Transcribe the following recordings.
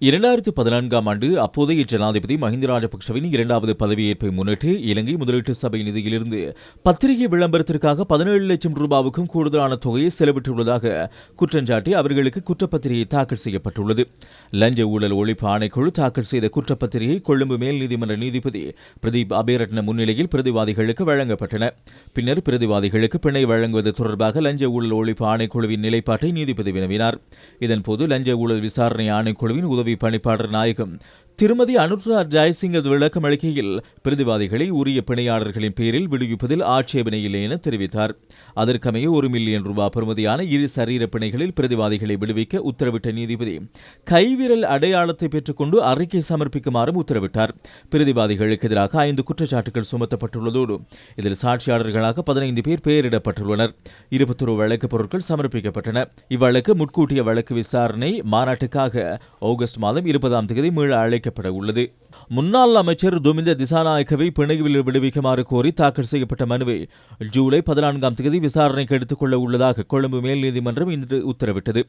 இரண்டாயிரத்து பதினான்காம் ஆண்டு அப்போதைய ஜனாதிபதி மஹிந்த ராஜபக்சவின் இரண்டாவது பதவியேற்பை முன்னிட்டு இலங்கை முதலீட்டு சபை நிதியிலிருந்து பத்திரிகை விளம்பரத்திற்காக பதினேழு லட்சம் ரூபாவுக்கும் கூடுதலான தொகையை செலவிட்டுள்ளதாக குற்றஞ்சாட்டி அவர்களுக்கு குற்றப்பத்திரிகை தாக்கல் செய்யப்பட்டுள்ளது. லஞ்ச ஊழல் ஒழிப்பு ஆணைக்குழு தாக்கல் செய்த குற்றப்பத்திரிகை கொழும்பு மேல் நீதிமன்ற நீதிபதி பிரதீப் அபேரட்ன முன்னிலையில் பிரதிவாதிகளுக்கு வழங்கப்பட்டன. பின்னர் பிரதிவாதிகளுக்கு பிணை வழங்குவது தொடர்பாக லஞ்ச ஊழல் ஒழிப்பு ஆணைக்குழுவின் நிலைப்பாட்டை நீதிபதி வினவினார். இதன்போது லஞ்ச ஊழல் விசாரணை ஆணைக்குழுவின் உதவி பணிப்பாளர் நாயகம். திருமதி அனுப்ரா ஜெயசிங் விளக்கம் அளிக்கையில் பிரதிவாதிகளை உரிய பிணையாளர்களின் பேரில் விடுவிப்பதில் ஆட்சேபனை இல்லை என தெரிவித்தார். அதற்கமைய ஒரு மில்லியன் ரூபாய் பெறுமதியான இரு சரீர பிணைகளில் பிரதிவாதிகளை விடுவிக்க உத்தரவிட்ட நீதிபதி கைவிரல் அடையாளத்தை பெற்றுக்கொண்டு அறிக்கை சமர்ப்பிக்குமாறும் உத்தரவிட்டார். பிரதிவாதிகளுக்கு எதிராக ஐந்து குற்றச்சாட்டுகள் சுமத்தப்பட்டுள்ளதோடு இதில் சாட்சியாளர்களாக பதினைந்து பேர் பெயரிடப்பட்டுள்ளனர். இருபத்தொரு வழக்கு பொருட்கள் சமர்ப்பிக்கப்பட்டன. இவ்வழக்கு முட்கூட்டிய வழக்கு விசாரணை மாநாட்டுக்காக ஆகஸ்ட் மாதம் இருபதாம் தேதி மீள அழைக்க வைக்கப்பட உள்ளது முன்னாள் அமைச்சர் துமிந்த திசாநாயக்கவை பிணையில் விடுவிக்குமாறு கோரி தாக்கல் செய்யப்பட்ட மனுவை ஜூலை பதினான்காம் தேதி விசாரணைக்கு எடுத்துக் கொள்ள உள்ளதாக கொழும்பு மேல் நீதிமன்றம் இன்று உத்தரவிட்டது.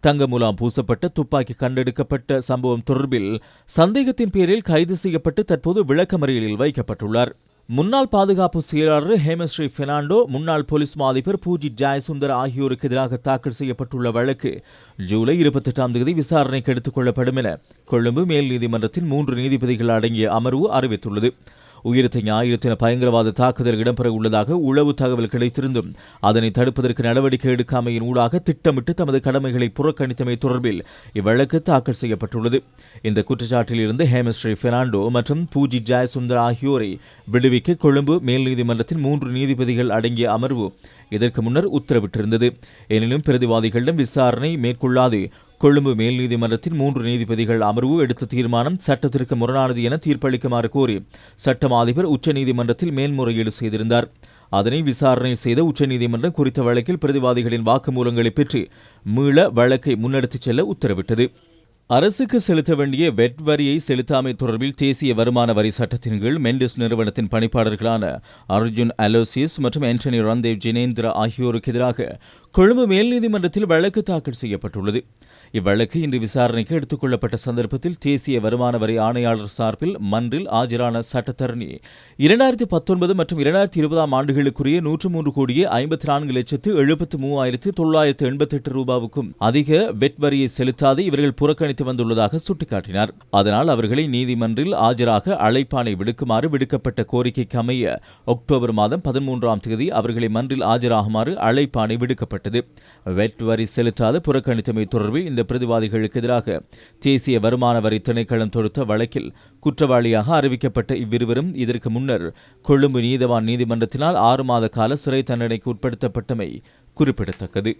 தங்க பூசப்பட்ட துப்பாக்கி கண்டெடுக்கப்பட்ட சம்பவம் தொடர்பில் சந்தேகத்தின் பேரில் கைது செய்யப்பட்டு தற்போது விளக்கமறியலில் வைக்கப்பட்டுள்ளார். முன்னாள் பாதுகாப்பு செயலாளர் ஹேமஸ்ரீ பெர்னாண்டோ முன்னாள் போலீஸ் மாதிபர் பூஜி ஜாயசுந்தர் ஆகியோருக்கு எதிராக தாக்கல் செய்யப்பட்டுள்ள வழக்கு ஜூலை இருபத்தி எட்டாம் தேதி விசாரணைக்கு எடுத்துக் கொள்ளப்படும் என கொழும்பு மேல் நீதிமன்றத்தின் மூன்று நீதிபதிகள் அடங்கிய அமர்வு அறிவித்துள்ளது. உயிரத்தை ஞாயிறு பயங்கரவாத தாக்குதல் இடம்பெற உள்ளதாக உளவு தகவல் கிடைத்திருந்தும் அதனை தடுப்பதற்கு நடவடிக்கை எடுக்காமையின் ஊடாக திட்டமிட்டு தமது கடமைகளை புறக்கணித்தமை தொடர்பில் இவ்வழக்கு தாக்கல் செய்யப்பட்டுள்ளது. இந்த குற்றச்சாட்டில் இருந்து ஹேமஸ்ரீ பெர்னாண்டோ மற்றும் பூஜி ஜெயசுந்தர் ஆகியோரை விடுவிக்க கொழும்பு மேல் நீதிமன்றத்தின் மூன்று நீதிபதிகள் அடங்கிய அமர்வு இதற்கு முன்னர் உத்தரவிட்டிருந்தது. எனினும் பிரதிவாதிகளிடம் விசாரணை மேற்கொள்ளாது கொழும்பு மேல் நீதிமன்றத்தின் மூன்று நீதிபதிகள் அமர்வு எடுத்த தீர்மானம் சட்டத்திற்கு முரணானது என தீர்ப்பளிக்குமாறு கோரி சட்டம் அதிபர் உச்சநீதிமன்றத்தில் மேல்முறையீடு செய்திருந்தார். அதனை விசாரணை செய்த உச்சநீதிமன்றம் குறித்த வழக்கில் பிரதிவாதிகளின் வாக்குமூலங்களை பெற்று மீள வழக்கை முன்னெடுத்துச் செல்ல உத்தரவிட்டது. அரசுக்கு செலுத்த வேண்டிய வெட் வரியை செலுத்தாமை தொடர்பில் தேசிய வருமான வரி சட்டத்தின் கீழ் மெண்டிஸ் நிறுவனத்தின் பணிப்பாளர்களான அர்ஜுன் அலோசியஸ் மற்றும் ஆண்டனி ரந்தேவ் ஜினேந்திரா ஆகியோருக்கு எதிராக கொழும்பு மேல் நீதிமன்றத்தில் வழக்கு தாக்கல் செய்யப்பட்டுள்ளது. இவ்வழக்கு இன்று விசாரணைக்கு எடுத்துக் கொள்ளப்பட்ட சந்தர்ப்பத்தில் தேசிய வருமான வரி ஆணையாளர் சார்பில் மன்றில் ஆஜரான சட்டத்தரணி இரண்டாயிரத்தி பத்தொன்பது மற்றும் இரண்டாயிரத்தி இருபதாம் ஆண்டுகளுக்குரிய நூற்று மூன்று கோடியே ஐம்பத்தி நான்கு லட்சத்து எழுபத்து மூவாயிரத்து தொள்ளாயிரத்து எண்பத்தி எட்டு ரூபாவுக்கும் அதிக வெட் வரியை செலுத்தாது இவர்கள் புறக்கணித்து வந்துள்ளதாக சுட்டிக்காட்டினார். அதனால் அவர்களை நீதிமன்றில் ஆஜராக அழைப்பானை விடுக்குமாறு விடுக்கப்பட்ட கோரிக்கைக்கு அமைய அக்டோபர் மாதம் பதிமூன்றாம் தேதி அவர்களை மன்றில் ஆஜராகுமாறு அழைப்பானை விடுக்கப்பட்டது. வெட் வரி செலுத்தாத புறக்கணித்தமை தொடர்பில் இந்த பிரதிவாதிகளுக்கு எதிராக தேசிய வருமான வரி திணைக்களம் தொடுத்த வழக்கில் குற்றவாளியாக அறிவிக்கப்பட்ட இவ்விருவரும் இதற்கு முன்னர் கொழும்பு நீதவான் நீதிமன்றத்தினால் ஆறு மாத கால சிறை தண்டனைக்கு உட்படுத்தப்பட்டமை குறிப்பிடத்தக்கது.